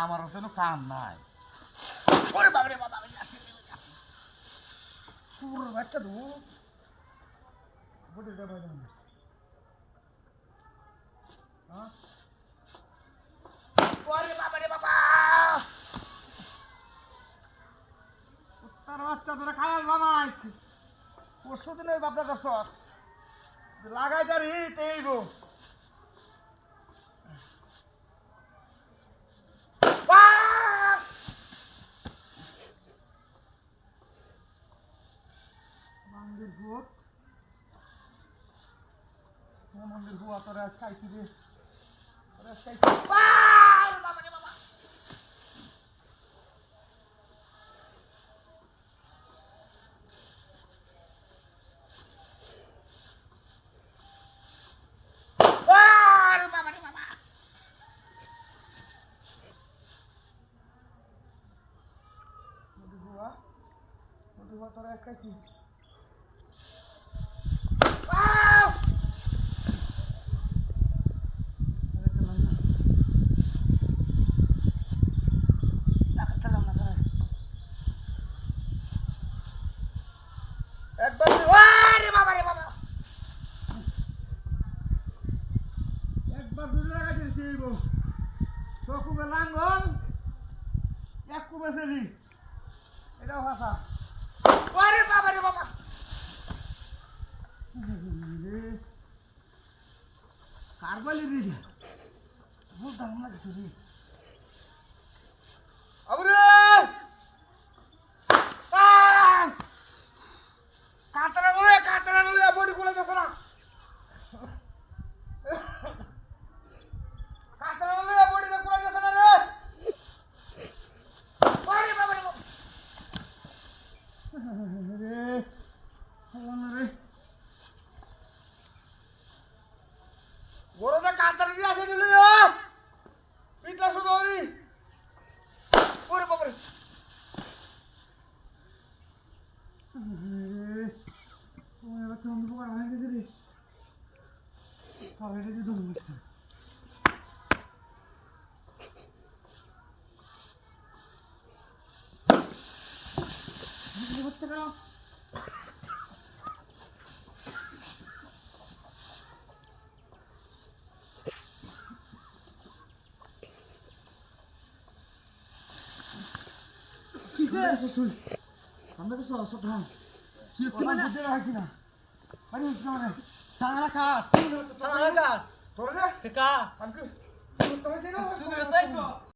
আমার কোনো কাম নাই। ওরে বাবারে বাবা, আমি বাচ্চা হ্যাঁ? বাবা! তার পরশু দিন ওই বাপটা করছ লাগাই হিট এই গো। মন্দির ভুয়া তোরা খাইছি রে? তোরা খাইছি বাবা বাবা! রে বাবা আরে বাবা রে বাবা মধু বুয়া মধু বুয়া তোরা খাইছি আউ! আরে চলাম না। আরে চলাম না, চলাম। একবার আরে বাবা রে বাবা। একবার দূরে লাগাইতে দিয়েছিল চকুবে লাঙ্গল এক কুবে সেলি। এটাও ভাষা আরে বাবা রে বাবা। কারবালি রে? বুঝতাম না কিছু রে। Ailede dolmuştu. Bizi batıralım. 담배를 쏘툴 담배를 쏘 쏘툴 지금 그만 하지 마라 아니 그만해 তোর রে kak. আমি কি তোর তো হইছে না Sudah tahu.